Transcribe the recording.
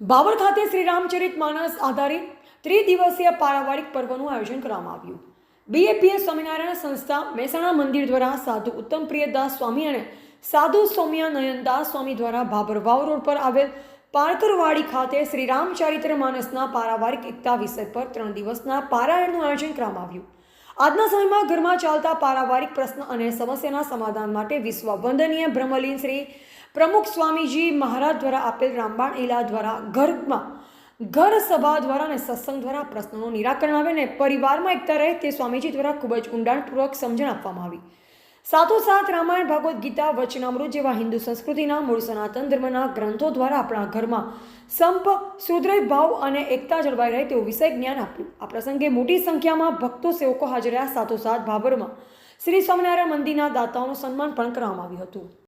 બાબર ખાતે શ્રી રામચરિત માનસ આધારિત ત્રિદિવસીય પારિવારિક પર્વનું આયોજન કરવામાં આવ્યું. બીએપીએસ સ્વામિનારાયણ સંસ્થા મહેસાણા મંદિર દ્વારા સાધુ ઉત્તમ પ્રિયદાસ સ્વામી અને સાધુ સૌમ્યા સ્વામી દ્વારા ભાબર વાવ રોડ પર આવેલ પારકરવાડી ખાતે શ્રી રામચરિત્ર માનસના પારિવારિક એકતા વિષય પર ત્રણ દિવસના પારાયણનું આયોજન કરવામાં આવ્યું. આજના સમયમાં ઘરમાં ચાલતા પારિવારિક પ્રશ્ન અને સમસ્યાના સમાધાન માટે વિશ્વ વંદનીય બ્રહ્મલીન શ્રી પ્રમુખ સ્વામીજી મહારાજ દ્વારા આપેલ રામબાણ ઈલા દ્વારા ઘરમાં ઘર સભા દ્વારા અને સત્સંગ દ્વારા પ્રશ્નોનું નિરાકરણ આવે ને પરિવારમાં એકતા રહે તે સ્વામીજી દ્વારા ખૂબ જ ઊંડાણપૂર્વક સમજણ આપવામાં આવી. સાથોસાથ રામાયણ ભાગવત ગીતા, વચનામૃત જેવા હિન્દુ સંસ્કૃતિના મૂળ સનાતન ધર્મના ગ્રંથો દ્વારા આપણા ઘરમાં સંપ, સુદૃઢ ભાવ અને એકતા જળવાઈ રહે તેવું વિષય જ્ઞાન આપ્યું. આ પ્રસંગે મોટી સંખ્યામાં ભક્તો સેવકો હાજર રહ્યા. સાથોસાથ ભાભરમાં શ્રી સ્વામિનારાયણ મંદિરના દાતાઓનું સન્માન પણ કરવામાં આવ્યું હતું.